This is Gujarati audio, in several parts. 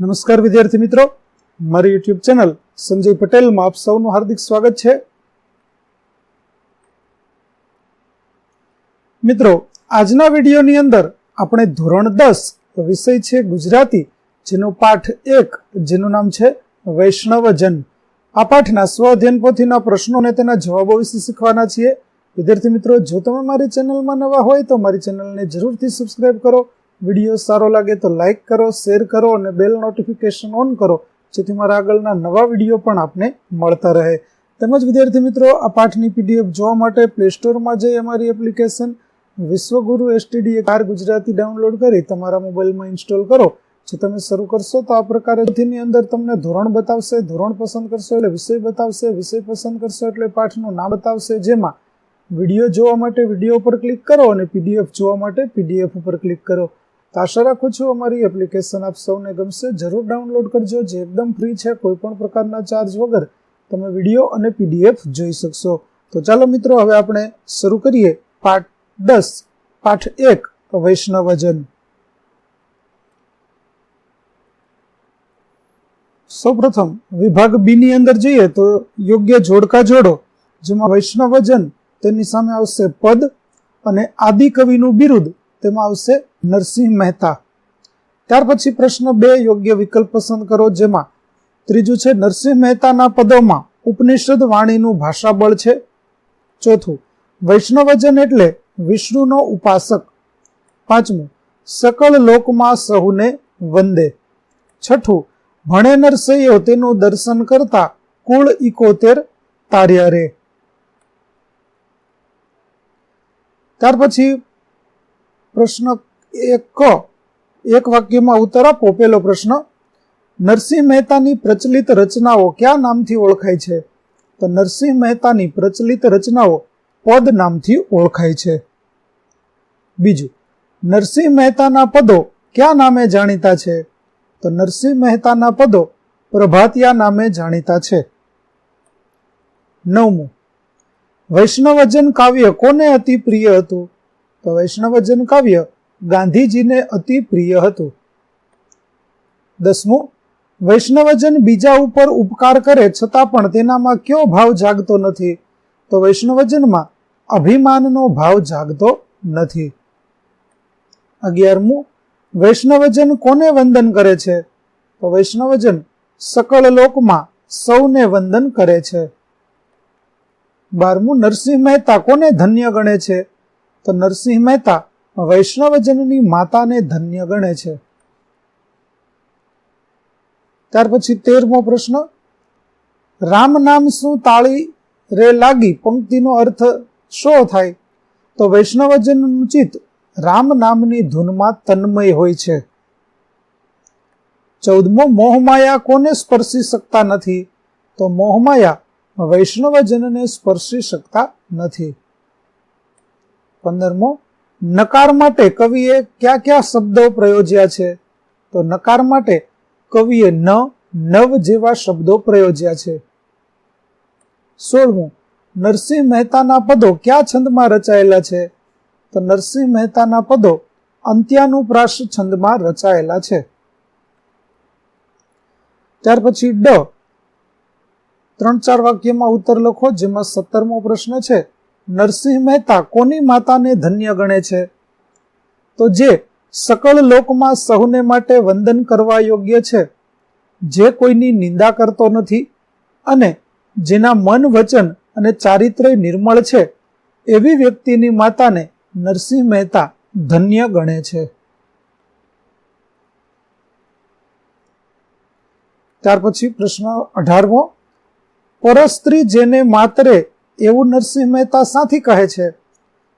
નમસ્કાર વિદ્યાર્થી મિત્રો. મારી યુટ્યુબ ચેનલ સંજય પટેલમાં આપ સૌનું હાર્દિક સ્વાગત છે. મિત્રો, આજના વિડીયોની અંદર આપણે ધોરણ દસ વિષય છે ગુજરાતી, જેનો પાઠ એક, જેનું નામ છે વૈષ્ણવજન. આ પાઠના સ્વ અધ્યયન પોથીના પ્રશ્નો અને તેના જવાબો વિશે શીખવાના છીએ. વિદ્યાર્થી મિત્રો, જો તમે મારી ચેનલમાં નવા હોય તો મારી ચેનલને જરૂરથી સબસ્ક્રાઇબ કરો. વીડિયો સારો લાગે તો લાઇક કરો શેર કરો અને બેલ નોટિફિકેશન ઓન કરો, જેથી મારા આગળના નવા વીડિયો પણ આપને મળતા રહે. તેમજ વિદ્યાર્થી મિત્રો, આ પાઠની પીડીએફ જોવા માટે પ્લે સ્ટોરમાં જઈ અમારી એપ્લિકેશન વિશ્વગુરુ એસટીડી કાર ગુજરાતી ડાઉનલોડ કરી તમારા મોબાઈલમાં ઇન્સ્ટોલ કરો. જો તમે શરૂ કરશો તો આ પ્રકારે ની અંદર તમને ધોરણ બતાવશે, ધોરણ પસંદ કરશો એટલે વિષય બતાવશે, વિષય પસંદ કરશો એટલે પાઠનું નામ બતાવશે, જેમાં વીડિયો જોવા માટે વીડિયો પર ક્લિક કરો અને પીડીએફ જોવા માટે પીડીએફ ઉપર ક્લિક કરો. તો આશા રાખું છું અમારી એપ્લિકેશન આપ સૌને ગમશે. જરૂર ડાઉનલોડ કરજો. જે એકદમ ફ્રી છે કોઈ પણ પ્રકારના ચાર્જ વગર તમે વીડિયો અને પીડીએફ જોઈ શકશો. તો ચાલો મિત્રો, હવે આપણે શરૂ કરીએ. પાઠ દસ, પાઠ એક, વૈષ્ણવજન. સૌપ્રથમ, વિભાગ બી ની અંદર જઈએ તો યોગ્ય જોડકા જોડો, જેમાં વૈષ્ણવજન તેની સામે આવશે પદ અને આદિ કવિનું બિરુદ, તેમાં આવશે નરસિંહ મહેતા. ત્યાર પછી પ્રશ્ન બે યોગ્ય વિકલ્પ પસંદ કરો, જેમાં ત્રીજું છે, નરસિંહ મહેતાના પદોમાં ઉપનિષદ વાણીનું ભાષાબળ છે. ચોથું, વૈષ્ણવજન એટલે વિષ્ણુનો ઉપાસક. પાંચમું, સકળ લોકમાં સહુને વંદે. છઠ્ઠું ભણે નરસૈયો તેનું દર્શન કરતા કુળ ઇકોતેર તાર્યા રે. ત્યાર પછી પ્રશ્ન એક એક વાક્યમાં ઉત્તર આપો. પ્રશ્ન, નરસિંહ મહેતાની પ્રચલિત રચનાઓ કયા નામથી ઓળખાય છે? તો નરસિંહ મહેતાની પ્રચલિત રચનાઓ પદ નામથી ઓળખાય છે. બીજું, નરસિંહ મહેતાના પદો કયા નામે જાણીતા છે? તો નરસિંહ મહેતાના પદો પ્રભાતિયા નામે જાણીતા છે. નવમું, વૈષ્ણવજન કાવ્ય કોને અતિ પ્રિય હતું? તો વૈષ્ણવજન કાવ્ય ગાંધીજીને અતિ પ્રિય હતું. દસમું, વૈષ્ણવજન બીજા ઉપર ઉપકાર કરે છતાં પણ તેનામાં કયો ભાવ જાગતો નથી? તો વૈષ્ણવજનમાં અભિમાનનો ભાવ જાગતો નથી. અગિયારમું, વૈષ્ણવજન કોને વંદન કરે છે? તો વૈષ્ણવજન સકળ લોકમાં સૌને વંદન કરે છે. બારમું, નરસિંહ મહેતા કોને ધન્ય ગણે છે? તો નરસિંહ મહેતા વૈષ્ણવજનની માતાને ધન્ય ગણે છે. ત્યાર પછી તેરમો પ્રશ્ન, રામ નામ શું તાળી રે લાગી? પંક્તિનો અર્થ શો થાય? તો વૈષ્ણવજનનું ચિત્ત રામ નામની ધૂનમાં તન્મય હોય છે. ચૌદમો, મોહમાયા કોને સ્પર્શી શકતા નથી? તો મોહમાયા વૈષ્ણવજનને સ્પર્શી શકતા નથી. પંદરમો નકાર માટે કવિએ કયા કયા શબ્દો પ્રયોજ્યા છે? તો નકાર માટે કવિએ ન, નવ જેવા શબ્દો પ્રયોજ્યા છે. સોળમું, નરસિંહ મહેતાના પદો કયા છંદમાં રચાયેલા છે? તો નરસિંહ મહેતાના પદો અંત્યાનુપ્રાસ છંદમાં રચાયેલા છે. ત્યાર પછી ડ. ત્રણ ચાર વાક્યમાં ઉત્તર લખો, જેમાં સત્તરમો પ્રશ્ન છે. નરસિંહ મહેતા કોની માતાને ધન્ય ગણે છે? તો જે સકળ લોકમાં સહુને માટે વંદન કરવા યોગ્ય છે, જે કોઈની નિંદા કરતો નથી અને જેના મન વચન અને ચારિત્ર્ય નિર્મળ છે, એવી વ્યક્તિની માતાને નરસિંહ મહેતા ધન્ય ગણે છે. ત્યાર પછી પ્રશ્ન અઢારમો, પરસ્ત્રી જેને માતરે એવું નરસિંહ મહેતા સાથી કહે છે,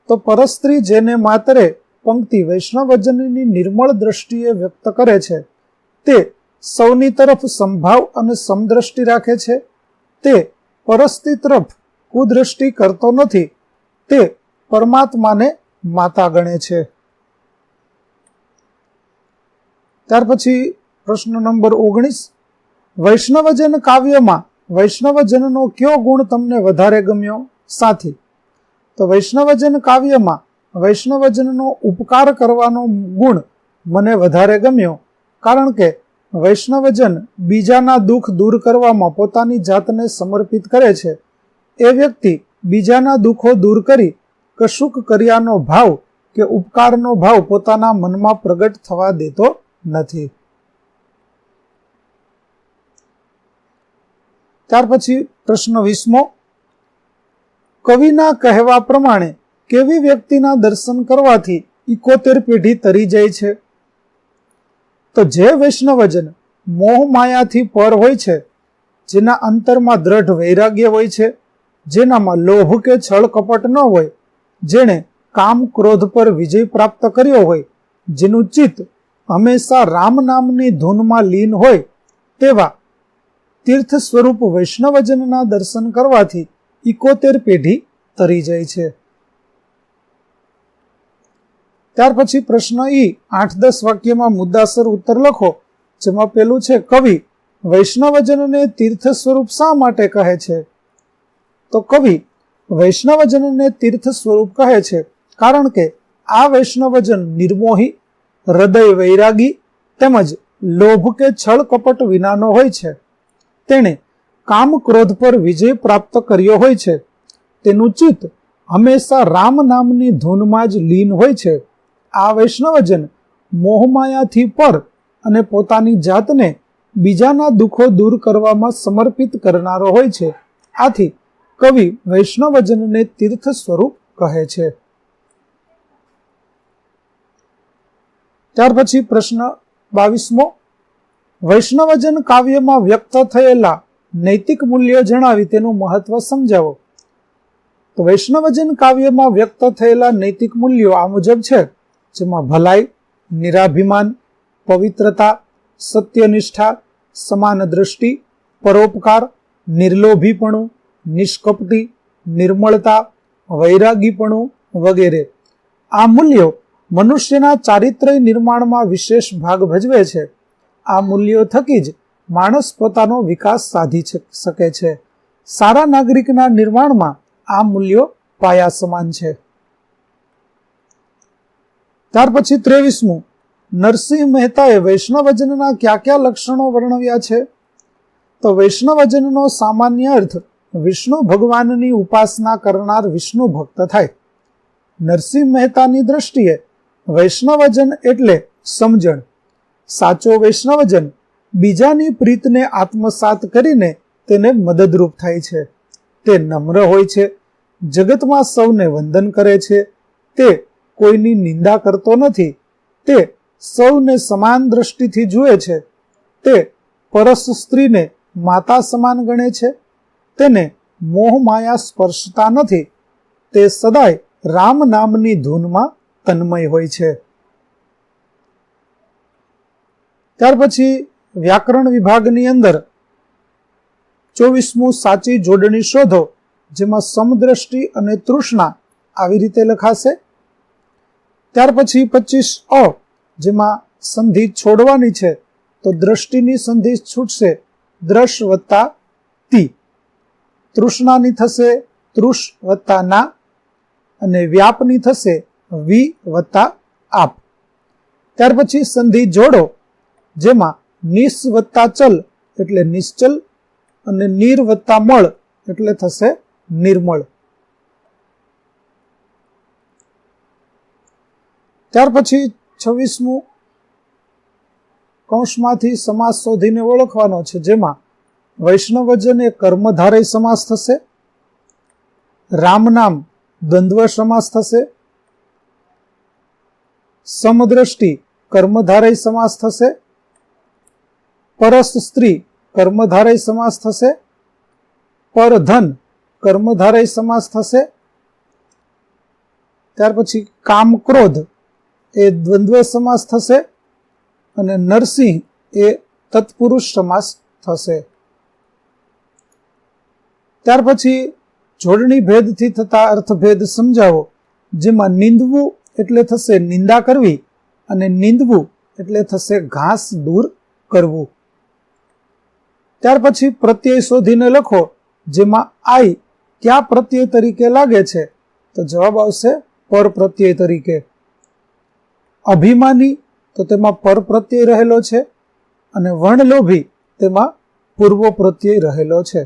તો પરસ્ત્રી જેને માતરે પંક્તિ વૈષ્ણવજનની નિર્મળ દ્રષ્ટિએ વ્યક્ત કરે છે, તે સૌની તરફ સંભાવ અને સમદ્રષ્ટિ રાખે છે? તે પરસ્તી તરફ કુદ્રષ્ટિ કરતો નથી, તે પરમાત્માને માતા ગણે છે. ત્યાર પછી પ્રશ્ન નંબર ઓગણીસ, વૈષ્ણવજન કાવ્યમાં વૈષ્ણવજનનો કયો ગુણ તમને વધારે ગમ્યો? સાથી, તો વૈષ્ણવજન કાવ્યમાં વૈષ્ણવજનનો ઉપકાર કરવાનો ગુણ મને વધારે ગમ્યો, કારણ કે વૈષ્ણવજન બીજાના દુઃખ દૂર કરવામાં પોતાની જાતને સમર્પિત કરે છે. એ વ્યક્તિ બીજાના દુઃખો દૂર કરી કશુંક કર્યાનો ભાવ કે ઉપકારનો ભાવ પોતાના મનમાં પ્રગટ થવા દેતો નથી. ત્યાર પછી પ્રશ્ન વીસમો, કવિના કહેવા પ્રમાણે કેવી વ્યક્તિના દર્શન કરવાથી ઇકોતેર પેઢી તરી જાય છે? તો જે વૈષ્ણવજન મોહ માયાથી પર હોય છે, જેના અંતરમાં દ્રઢ વૈરાગ્ય હોય છે, જેનામાં લોભ કે છળ કપટ ન હોય, જેણે કામ ક્રોધ પર વિજય પ્રાપ્ત કર્યો હોય, જેનું ચિત્ત હંમેશા રામ નામની ધૂનમાં લીન હોય, તેવા તીર્થ સ્વરૂપ વૈષ્ણવજનના દર્શન કરવાથી ઇકોતેર પેઢી તરી જાય છે. ત્યાર પછી પ્રશ્ન ઈ, આઠ દસ વાક્યમાં મુદ્દાસર ઉત્તર લખો, જેમાં પેલું છે, કવિ, વૈષ્ણવજનને તીર્થ સ્વરૂપ શા માટે કહે છે? તો કવિ, વૈષ્ણવજનને તીર્થ સ્વરૂપ કહે છે કારણ કે આ વૈષ્ણવજન નિર્મોહી, હૃદય વૈરાગી, તેમજ લોભ કે છળ કપટ વિનાનો હોય છે. તેણે કામ ક્રોધ પર વિજય પ્રાપ્ત કર્યો હોય છે. તેનું ચિત્ત હંમેશા રામ નામની ધૂનમાં જ લીન હોય છે. આ વૈષ્ણવજન મોહમાયાથી પર અને પોતાની જાતને બીજાના દુઃખો દૂર કરવામાં સમર્પિત કરનારો હોય છે. આથી કવિ વૈષ્ણવજનને તીર્થ સ્વરૂપ કહે છે. ત્યાર પછી પ્રશ્ન બાવીસમો વૈષ્ણવજન કાવ્યમાં વ્યક્ત થયેલા નૈતિક મૂલ્યો જણાવી તેનું મહત્વ સમજાવો. તો વૈષ્ણવજન કાવ્યમાં વ્યક્ત થયેલા નૈતિક મૂલ્યો આ મુજબ છે. જેમાં ભલાઈ, નિરાભિમાન, પવિત્રતા, સત્યનિષ્ઠા, સમાન દ્રષ્ટિ, પરોપકાર, નિર્લોભીપણું, નિષ્કપટી, નિર્મળતા, વૈરાગીપણું વગેરે. આ મૂલ્યો મનુષ્યના ચારિત્ર્ય નિર્માણમાં વિશેષ ભાગ ભજવે છે. આ મૂલ્યો થકી જ માણસ પોતાનો વિકાસ સાધી શકે છે. સારા નાગરિકના નિર્માણમાં આ મૂલ્યો પાયા સમાન છે. ત્યાર પછી ત્રેવીસમું, નરસિંહ મહેતાએ વૈષ્ણવજનના કયા કયા લક્ષણો વર્ણવ્યા છે? તો વૈષ્ણવજનનો સામાન્ય અર્થ વિષ્ણુ ભગવાનની ઉપાસના કરનાર વિષ્ણુ ભક્ત થાય. નરસિંહ મહેતાની દ્રષ્ટિએ વૈષ્ણવજન એટલે સમજણ. સાચો વૈષ્ણવજન બીજાની પ્રીતને આત્મસાત કરીને તેને મદદરૂપ થાય છે. તે નમ્ર હોય છે, જગતમાં સૌને વંદન કરે છે. તે કોઈની નિંદા કરતો નથી. તે સૌને સમાન દ્રષ્ટિથી જુએ છે. તે પરસ સ્ત્રીને માતા સમાન ગણે છે. તેને મોહ માયા સ્પર્શતા નથી. તે સદાય રામ નામની ધૂનમાં તન્મય હોય છે. ત્યાર પછી વ્યાકરણ વિભાગની અંદર ચોવીસમું સાચી જોડણી શોધો, જેમાં સમદ્રષ્ટિ અને તૃષ્ણા આવી રીતે લખાશે. ત્યાર પછી પચીસ અ, જેમાં સંધિ છોડવાની છે, તો દ્રષ્ટિની સંધિ છૂટશે, દ્રશ વત્તા તી. તૃષ્ણાની થશે તૃષ વત્તા ના, અને વ્યાપની થશે વી વત્તા આપ. ત્યાર પછી સંધિ જોડો જેમાં નિસ વત્તા ચલ એટલે નિશ્ચલ અને નીર વત્તા મળ એટલે થશે નિર્મળ. ત્યાર પછી છવ્વીસમું કૌંસમાંથી સમાસ શોધીને ઓળખવાનો છે, જેમાં વૈષ્ણવજન એ કર્મધારય સમાસ થશે, રામ નામ દ્વંદ્વ સમાસ થશે, સમદ્રષ્ટિ કર્મધારય સમાસ થશે પરસ સ્ત્રી કર્મધારય સમાસ થશે, પરધન કર્મધારય સમાસ થશે. ત્યાર પછી કામ ક્રોધ એ દ્વંદ્વ સમાસ થશે અને નરસિંહ એ તત્પુરુષ સમાસ થશે. ત્યાર પછી જોડણી ભેદથી થતા અર્થભેદ સમજાવો, જેમાં નિંદવું એટલે થશે નિંદા કરવી અને નિંદવું એટલે થશે ઘાસ દૂર કરવું. ત્યાર પછી પ્રત્યય શોધીને લખો, જેમાં આઈ ક્યાં પ્રત્યય તરીકે લાગે છે? તો જવાબ આવશે પર પ્રત્યય તરીકે. અભિમાની તો તેમાં પર પ્રત્યય રહેલો છે અને વર્ણલોભી તેમાં પૂર્વ પ્રત્યય રહેલો છે.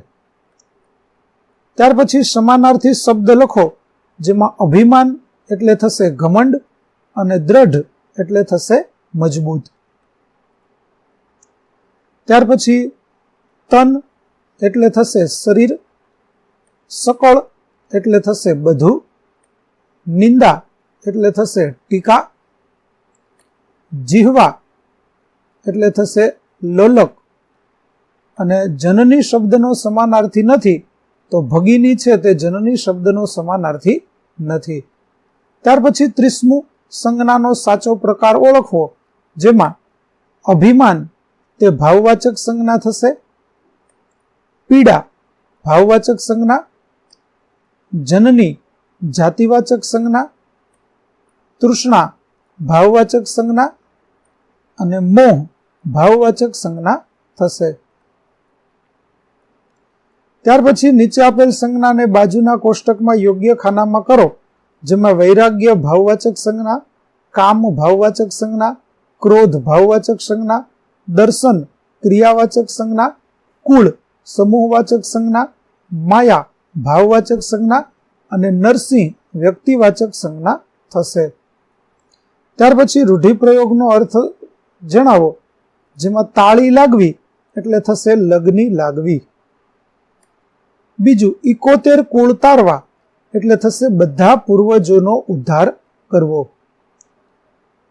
ત્યાર પછી સમાનાર્થી શબ્દ લખો, જેમાં અભિમાન એટલે થશે ઘમંડ અને દ્રઢ એટલે થશે મજબૂત. ત્યાર પછી તન એટલે થશે શરીર, સકળ એટલે થશે બધું, નિંદા એટલે થશે ટીકા, જીહવા એટલે થશે લોલક. અને જનની શબ્દનો સમાનાર્થી નથી, તો ભગીની છે તે જનની શબ્દનો સમાનાર્થી નથી. ત્યાર પછી ત્રીસમું, સંજ્ઞાનો સાચો પ્રકાર ઓળખવો, જેમાં અભિમાન તે ભાવવાચક સંજ્ઞા થશે પીડા ભાવવાચક સંજ્ઞા, જનની જાતિવાચક સંજ્ઞા, તૃષ્ણા ભાવવાચક સંજ્ઞા અને મોહ ભાવવાચક સંજ્ઞા થશે. ત્યાર પછી નીચે આપેલ સંજ્ઞાને બાજુના કોષ્ટકમાં યોગ્ય ખાનામાં કરો, જેમાં વૈરાગ્ય ભાવવાચક સંજ્ઞા, કામ ભાવવાચક સંજ્ઞા, ક્રોધ ભાવવાચક સંજ્ઞા, દર્શન ક્રિયાવાચક સંજ્ઞા, કુળ સમૂહવાચક સંજ્ઞા, માયા ભાવવાચક સંજ્ઞા અને નરસિંહ વ્યક્તિવાચક સંજ્ઞા થશે. ત્યાર પછી રૂઢિપ્રયોગનો અર્થ જણાવો, જેમાં તાળી લાગવી એટલે થશે લગ્ની લાગવી. બીજું ઇકોતેર કુળ તારવા એટલે થશે બધા પૂર્વજોનો ઉદ્ધાર કરવો.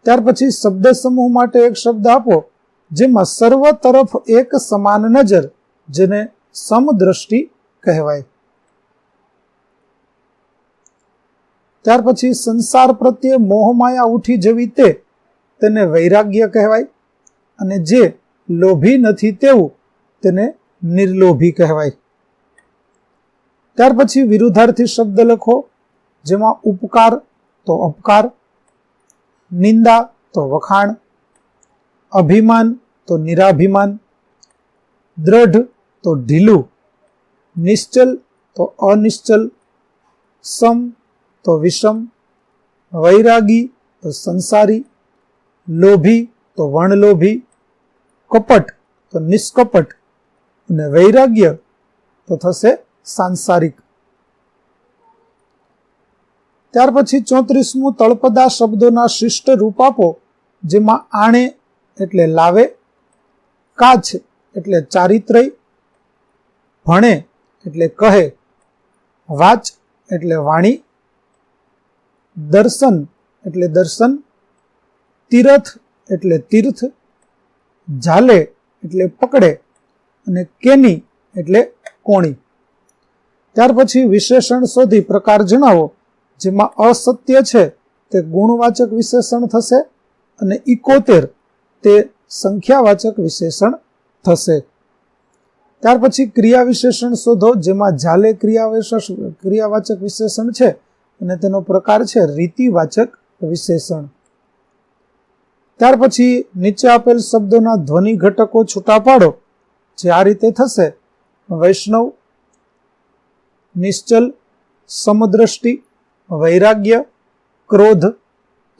ત્યાર પછી શબ્દ સમૂહ માટે એક શબ્દ આપો, જેમાં સર્વ તરફ એક સમાન નજર જેને સમદ્રષ્ટિ કહેવાય. ત્યાર પછી સંસાર પ્રત્યે મોહમાયા ઉઠી જવી તે તેને વૈરાગ્ય કહેવાય અને જે લોભી નથી તેવું તેને નિર્લોભી કહેવાય. ત્યાર પછી વિરુદ્ધાર્થી શબ્દ લખો, જેમાં ઉપકાર તો અપકાર, નિંદા તો વખાણ, અભિમાન તો નિરાભિમાન, દ્રઢ તો ઢીલું, નિશ્ચલ તો અનિશ્ચલ, સમ તો વિષમ, વૈરાગી તો સંસારી, લોભી તો વણલોભી કપટ તો નિષ્કપટ અને વૈરાગ્ય તો થશે સાંસારિક. ત્યાર પછી ચોત્રીસમું તળપદા શબ્દોના શિષ્ટ રૂપ આપો, જેમાં આણે એટલે લાવે કાચ એટલે ચારિત્રય ભણે એટલે કહે, વાચ એટલે વાણી, દર્શન એટલે દર્શન, તીરથ એટલે તીર્થ, ઝાલે એટલે પકડે અને કેની એટલે કોણી. ત્યાર પછી વિશેષણ શોધી પ્રકાર જણાવો, જેમાં અસત્ય છે તે ગુણવાચક વિશેષણ થશે અને ઇકોતેર તે સંખ્યાવાચક વિશેષણ થશે. ત્યાર પછી ક્રિયા વિશેષણ શોધો, જેમાં જાલે ક્રિયા ક્રિયાવાચક વિશેષણ છે અને તેનો પ્રકાર છે રીતિવાચક વિશેષણ. ત્યાર પછી નીચે આપેલ શબ્દોના ધ્વનિ ઘટકો છૂટા પાડો, જે આ રીતે થશે. વૈષ્ણવ, નિશ્ચલ, સમદ્રષ્ટિ, વૈરાગ્ય, ક્રોધ,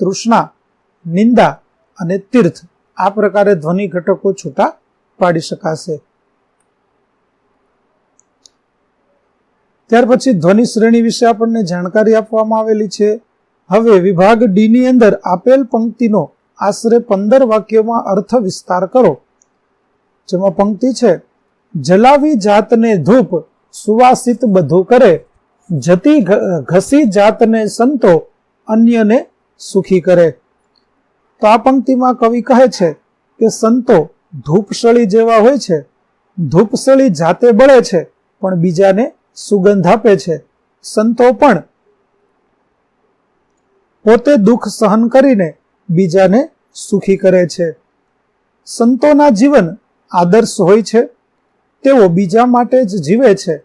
તૃષ્ણા, નિંદા અને તીર્થ. આ પ્રકારે ધ્વનિ ઘટકો છૂટા પાડી શકાશે. ત્યાર પછી ધ્વનિ શ્રેણી વિશે આપણને જાણકારી આપવામાં આવેલી છે. હવે વિભાગ ડી ની અંદર આપેલ પંક્તિનો આશરે પંદર વાક્યોમાં અર્થ વિસ્તાર કરો. જેમાં પંક્તિ છે, જલાવી જાતને ધૂપ સુવાસિત બધું કરે, જતી ઘસી જાતને સંતો અન્યને સુખી કરે. તો આ પંક્તિમાં કવિ કહે છે કે સંતો ધૂપસળી જેવા હોય છે. ધૂપસળી જાતે બળે છે, પણ બીજાને સુગંધ આપે છે. સંતો પણ પોતે દુઃખ સહન કરીને બીજાને સુખી કરે છે. સંતોના જીવન આદર્શ હોય છે. તેઓ બીજા માટે જ જીવે છે.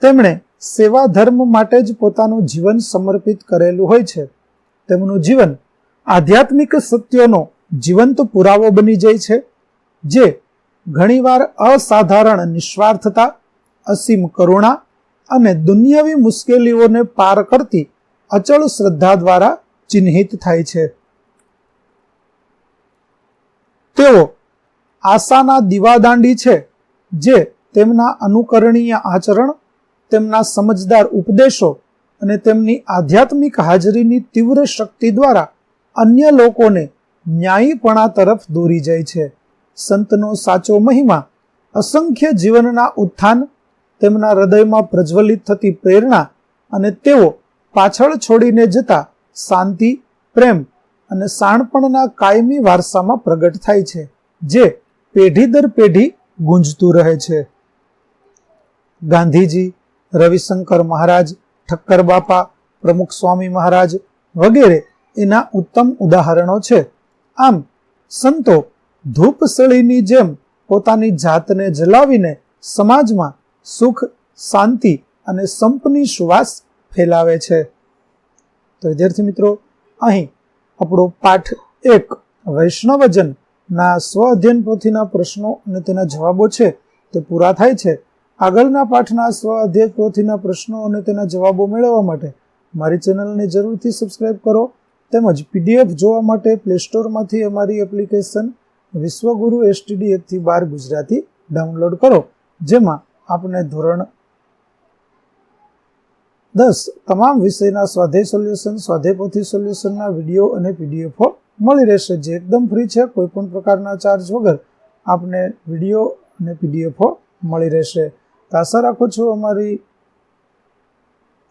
તેમણે સેવા ધર્મ માટે જ પોતાનું જીવન સમર્પિત કરેલું હોય છે. તેમનું જીવન આધ્યાત્મિક સત્યોનો જીવંત પુરાવો બની જાય છે, જે ઘણીવાર અસાધારણ નિસ્વાર્થતા, અસીમ કરુણા અને દુનિયાવી મુશ્કેલીઓને પાર કરતી અચળ શ્રદ્ધા દ્વારા ચિહ્નિત થાય છે. તેઓ આશાના દીવાદાંડી છે, જે તેમના અનુકરણીય આચરણ, તેમના સમજદાર ઉપદેશો અને તેમની આધ્યાત્મિક હાજરીની તીવ્ર શક્તિ દ્વારા અન્ય લોકોને ન્યાયીપણા તરફ દોરી જાય છે. સંતનો સાચો મહિમા અસંખ્ય જીવનના ઉત્થાન તેમના હૃદયમાં પ્રજ્વલિત થતી પ્રેરણા અને તેઓ પાછળ છોડીને જતા શાંતિ, પ્રેમ અને સાણપણના કાયમી વારસામાં પ્રગટ થાય છે, જે પેઢી દર પેઢી ગુંજતું રહે છે. ગાંધીજી, રવિશંકર મહારાજ, ઠક્કર બાપા, પ્રમુખ સ્વામી મહારાજ વગેરે એના ઉત્તમ ઉદાહરણો છે. આમ, સંતો ધૂપસળીની જેમ પોતાની જાતને જલાવીને સમાજમાં સુખ, શાંતિ અને સંપની શ્વાસ ફેલાવે છે. તો વિદ્યાર્થી મિત્રો, અહીં આપણો પાઠ એક વૈષ્ણવજન ના સ્વ અધ્યયન પોથીના પ્રશ્નો અને તેના જવાબો છે તે પૂરા થાય છે. આગળના પાઠના સ્વ અધ્યયન પોથીના પ્રશ્નો અને તેના જવાબો મેળવવા માટે મારી ચેનલને જરૂરથી સબસ્ક્રાઇબ કરો તેમજ પીડીએફ જોવા માટે પ્લે સ્ટોરમાંથી અમારી એપ્લિકેશન વિશ્વગુરુ એસટીડી એકથી બાર ગુજરાતી ડાઉનલોડ કરો, જેમાં આપણે ધોરણ દસ તમામ વિષયના સ્વાધ્યાય સોલ્યુશન સ્વાધ્યાય સોલ્યુશનના વીડિયો અને પીડીએફો મળી રહેશે. જે એકદમ ફ્રી છે, કોઈ પણ પ્રકારના ચાર્જ વગર આપને વીડિયો અને પીડીએફો મળી રહેશે. તો આશા રાખું છું અમારી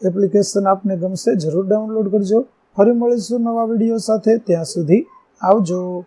એપ્લિકેશન આપને ગમશે. જરૂર ડાઉનલોડ કરજો. ફરી મળીશું નવા વીડિયો સાથે. ત્યાં સુધી આવજો.